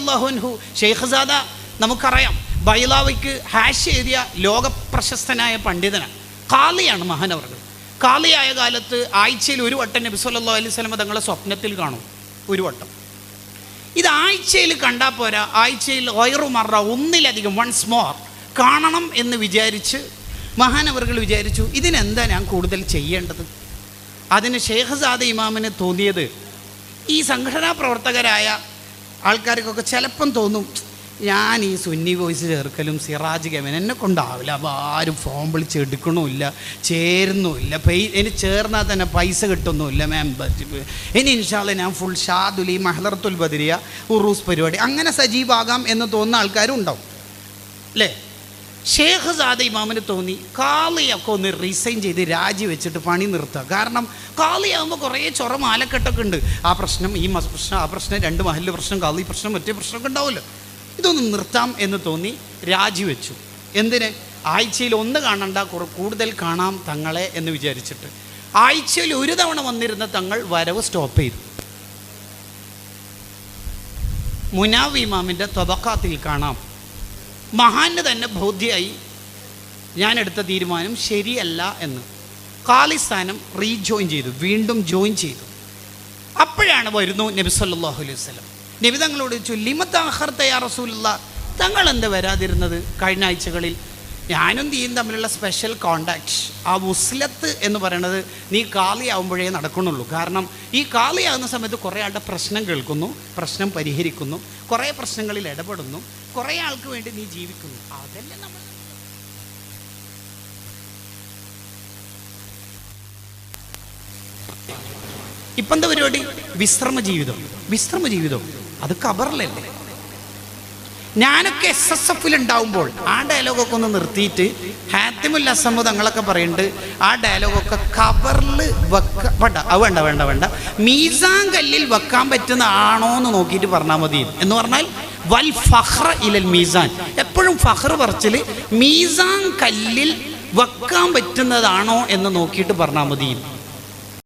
അള്ളാഹുൻഹു ഷെയ്ഖ്സാദ നമുക്കറിയാം ബൈലാവയ്ക്ക് ഹാഷ് എഴുതിയ ലോകപ്രശസ്തനായ പണ്ഡിതനാണ് കാളിയാണ് മഹാനവർകൾ കാളിയായ കാലത്ത് ആഴ്ചയിൽ ഒരു വട്ടം നബി സല്ലല്ലാഹു അലൈഹി സ്വലമ തങ്ങളെ സ്വപ്നത്തിൽ കാണും. ഒരു വട്ടം. ഇത് ആഴ്ചയിൽ കണ്ടാൽ പോരാ ആഴ്ചയിൽ ഒയറുമറ ഒന്നിലധികം വൺസ് മോർ കാണണം എന്ന് വിചാരിച്ച് മഹാനവറുകൾ വിചാരിച്ചു ഇതിനെന്താ ഞാൻ കൂടുതൽ ചെയ്യേണ്ടത്? അതിന് ഷേഖസാദ ഇമാമിന് തോന്നിയത് ഈ സംഘടനാ പ്രവർത്തകരായ ആൾക്കാർക്കൊക്കെ ചിലപ്പം തോന്നും ഞാൻ ഈ സുന്നി വോയിസ് ചേർക്കലും സിറാജ് കെമൻ എന്നെ കൊണ്ടാവില്ല. അപ്പോൾ ആരും ഫോം വിളിച്ച് എടുക്കണമില്ല ചേരുന്നുമില്ല. പൈ ഇനി ചേർന്നാൽ തന്നെ പൈസ കിട്ടുന്നുമില്ല മാം ഇനി ഇൻഷാല്ല ഞാൻ ഫുൾ ഷാദുലി മഹലർത്തുൽ ബദരിയ ഉറൂസ് പരിപാടി. അങ്ങനെ സജീവാകാം എന്ന് തോന്നുന്ന ആൾക്കാരും ഉണ്ടാവും അല്ലേ ഷേഖ് സാദ ഇമാമിന് തോന്നി കാളിയൊക്കെ ഒന്ന് റിസൈൻ ചെയ്ത് രാജി വെച്ചിട്ട് പണി നിർത്തുക. കാരണം കാളിയാകുമ്പോൾ കുറേ ചൊറ മാലക്കെട്ടൊക്കെ ഉണ്ട്. ആ പ്രശ്നം ഈ പ്രശ്നം ആ പ്രശ്നം രണ്ട് മഹൽ പ്രശ്നം കാളി പ്രശ്നം മറ്റേ പ്രശ്നമൊക്കെ ഉണ്ടാവുമല്ലോ. ഇതൊന്ന് നിർത്താം എന്ന് തോന്നി രാജിവെച്ചു എന്തിന്? ആഴ്ചയിൽ ഒന്ന് കാണണ്ട കൂടുതൽ കാണാം തങ്ങളെ എന്ന് വിചാരിച്ചിട്ട്. ആഴ്ചയിൽ ഒരു തവണ വന്നിരുന്ന തങ്ങൾ വരവ് സ്റ്റോപ്പ് ചെയ്തു. മുനാവ് ഇമാമിന്റെ തൊബക്കാത്തിൽ കാണാം. മഹാന് തന്നെ ബോധ്യമായി ഞാൻ എടുത്ത തീരുമാനം ശരിയല്ല എന്ന്. കാലിസ്ഥാനം റീജോയിൻ ചെയ്തു വീണ്ടും ജോയിൻ ചെയ്തു. അപ്പോഴാണ് വരുന്നു നബി സല്ലാഹു അലൈഹി വസ്ലം നബി തങ്ങളോട് ചോദിച്ചു ലിമത്താഹർ തയ്യാ റസൂലുള്ള? തങ്ങൾ എന്താ വരാതിരുന്നത്? കഴിഞ്ഞ ആഴ്ചകളിൽ ഞാനും നീയും തമ്മിലുള്ള സ്പെഷ്യൽ കോണ്ടാക്ട് ആ ഉസ്ലത്ത് എന്ന് പറയുന്നത് നീ കാളിയാവുമ്പോഴേ നടക്കണുള്ളൂ കാരണം ഈ കാളിയാകുന്ന സമയത്ത് കുറേ ആളുടെ പ്രശ്നം കേൾക്കുന്നു പ്രശ്നം പരിഹരിക്കുന്നു കുറേ പ്രശ്നങ്ങളിൽ ഇടപെടുന്നു കുറേ ആൾക്ക് വേണ്ടി നീ ജീവിക്കുന്നു. അതല്ലേ നമ്മൾ ഇപ്പം എന്താ പരിപാടി? വിശ്രമ ജീവിതം വിശ്രമ ജീവിതം അത് കബറിലല്ലേ? ഞാനൊക്കെ എസ് എസ് എഫിൽ ഉണ്ടാവുമ്പോൾ ആ ഡയലോഗൊക്കെ ഒന്ന് നിർത്തിയിട്ട് ഹാത്തിമുൽ അസമ്മു തങ്ങളൊക്കെ പറയുന്നുണ്ട് ആ ഡയലോഗൊക്കെ കവറിൽ വെക്ക വേണ്ട അത് വേണ്ട വേണ്ട വേണ്ട. മീസാൻ കല്ലിൽ വെക്കാൻ പറ്റുന്ന ആണോ എന്ന് നോക്കിയിട്ട് പറഞ്ഞാൽ മതി എന്ന് പറഞ്ഞാൽ വൽ ഫഹ്റ ഇലൽ മീസാൻ. എപ്പോഴും ഫഹ്ർ പറച്ചിൽ മീസാൻ കല്ലിൽ വെക്കാൻ പറ്റുന്നതാണോ എന്ന് നോക്കിയിട്ട് പറഞ്ഞാൽ മതി.